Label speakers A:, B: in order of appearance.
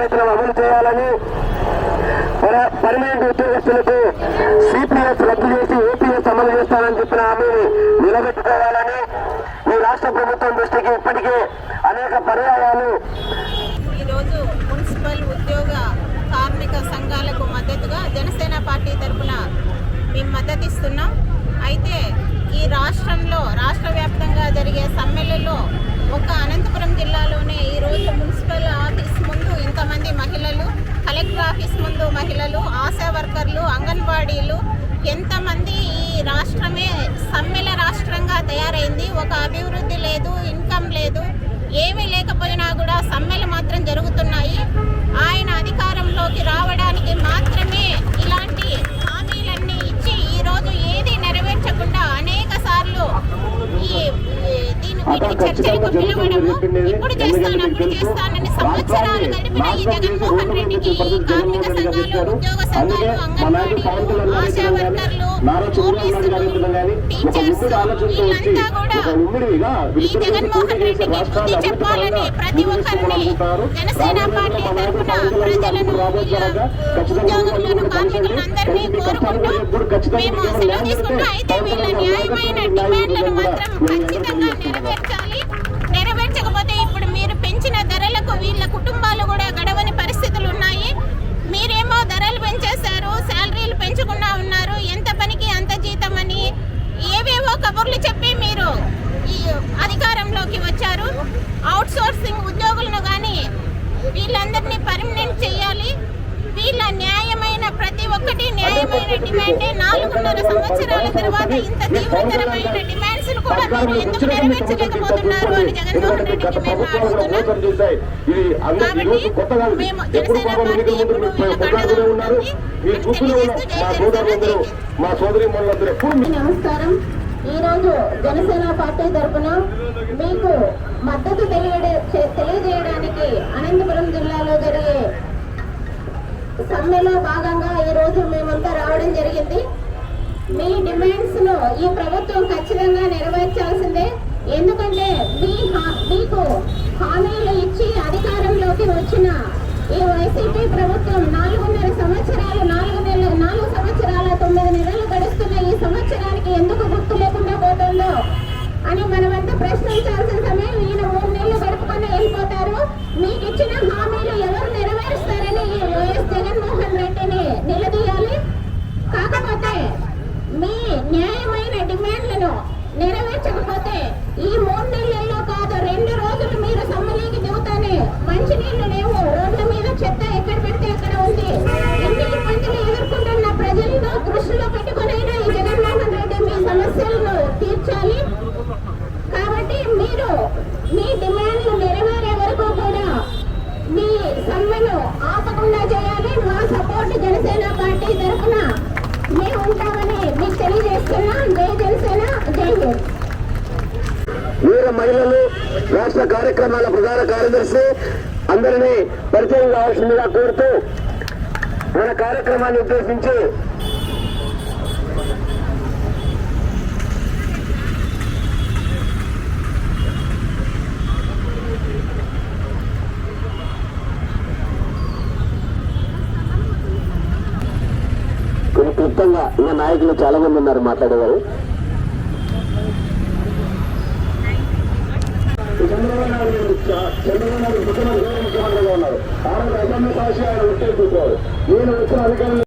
A: వేతనం అమలు చేయాలని పర్మనెంట్ ఉద్యోగస్తులకు సిపిఎస్ రద్దు చేసి ఏపీఎస్ అమలు చేస్తానని చెప్పిన హామీని నిలబెట్టుకోవాలని ఈ రాష్ట్ర ప్రభుత్వం దృష్టికి ఇప్పటికే అనేక పర్యాయాలు
B: ఈరోజు మున్సిపల్ ఉద్యోగ కార్మిక సంఘాలకు మద్దతుగా జనసేన పార్టీ తరఫున మేము మద్దతిస్తున్నాం. అయితే ఈ రాష్ట్రంలో రాష్ట్ర వ్యాప్తంగా జరిగే సమ్మెలలో ఒక అనంతపురం జిల్లాలోనే ఈరోజు మున్సిపల్ ఆఫీస్ ముందు ఇంతమంది మహిళలు కలెక్టర్ ఆఫీస్ ముందు మహిళలు ఆశా వర్కర్లు అంగన్వాడీలు ఎంతమంది ఈ రాష్ట్రమే ఇప్పుడు చేస్తాను అప్పుడు చేస్తానని సంవత్సరాలు గడిపిన ఈ జగన్మోహన్ రెడ్డికి ఈ కార్మిక సంఘాలు ఉద్యోగ సంఘాలు అంగన్వాడీలు ఆశా వర్కర్లు టీచర్స్ వీళ్ళంతా కూడా ఈ జగన్మోహన్ రెడ్డికి బుద్ధి చెప్పాలని ప్రతి ఒక్కరిని జనసేన పార్టీ తరఫున ప్రజలను ఉద్యోగులను కార్మికులను అందరినీ కోరుకుంటూ మేము సెలవు తీసుకుంటూ అయితే వీళ్ళ న్యాయమైన డిమాండ్లను మాత్రం ఖచ్చితంగా నెరవేర్చాలి నెరవేర్చకపోతే ఇప్పుడు మీరు పెంచిన ధరలకు వీళ్ళ కుటుంబాలు కూడా గడవని పరిస్థితులు ఉన్నాయి. మీరేమో ధరలు పెంచేశారు శాలరీలు పెంచకుండా ఉన్నారు. ఎంత పనికి అంత జీతం అని ఏవేవో కబుర్లు చెప్పి మీరు ఈ అధికారంలోకి వచ్చారు. అవుట్ సోర్సింగ్ ఉద్యోగులను కానీ వీళ్ళందరినీ పర్మనెంట్ చేయాలి వీళ్ళ న్యాయమైన ప్రతి న్యాయమైన డిమాండే నాలుగున్నర సంవత్సరాల తర్వాత ఇంత తీవ్రతరమైన డిమాండ్స్ కూడా మీరు ఎందుకు నెరవేర్చలేకపోతున్నారు అని జగన్మోహన్ రెడ్డికి మేము అడుగుతున్నాం కాబట్టి మేము జనసేన పార్టీ అండగా ఉంటుంది.
C: నమస్కారం. ఈరోజు జనసేన పార్టీ తరఫున మీకు మద్దతు తెలియజేయడానికి అనంతపురం జిల్లాలో జరిగే సమ్మెలో భాగంగా ఈ రోజు మేమంతా రావడం జరిగింది. మీ డిమాండ్స్ను ఈ ప్రభుత్వం ఖచ్చితంగా నెరవేర్చాల్సిందే. ఎందుకంటే మీ హా- మీకు హామీలు ఇచ్చి అధికారంలోకి వచ్చిన ఈ వైసీపీ ప్రభుత్వం నాలుగున్నర సంవత్సరాలు న్యాయమైన డిమాండ్లను నెరవేర్చకపోతే ఈ మూడు నెలల్లో కాదు రెండు రోజులు మీరు సమ్మలీకి దిగుతానే. మంచినీళ్ళు లేవు. రోడ్ల మీద చెత్త ఎక్కడ పెడితే అక్కడ ఉంది. ఎన్ని ఇబ్బందులు ఎదుర్కొంటున్న ప్రజలను దృష్టిలో పెట్టుకునైనా ఈ జగన్మోహన్ రెడ్డి మీ సమస్యలను తీర్చాలి. కాబట్టి మీరు మీ డిమాండ్లు నెరవేరే వరకు కూడా మీ సమ్మెను ఆపకుండా చేయాలి. మా సపోర్ట్ జనసేన పార్టీ తరఫున మేము ఉంటామని మీకు తెలియజేస్తున్నా జై జనసేన జై హింద్.
A: వీర మహిళలు రాష్ట్ర కార్యక్రమాల ప్రధాన కార్యదర్శి అందరినీ పరిచయం కావాల్సిందిగా కోరుతూ మన కార్యక్రమాన్ని ఉద్దేశించి కొన్ని క్లుప్తంగా ఇంకా నాయకులు చాలా మంది ఉన్నారు మాట్లాడేవారు. చంద్రబాబు నాయుడు చంద్రబాబు నాయుడు ముఖ్యమంత్రి ముఖ్యమంత్రిగా ఉన్నారు. ఆయన రోజు అసెంబ్లీ సాక్షి ఆయన ఉత్తేజించారు నేను వచ్చిన అధికారులు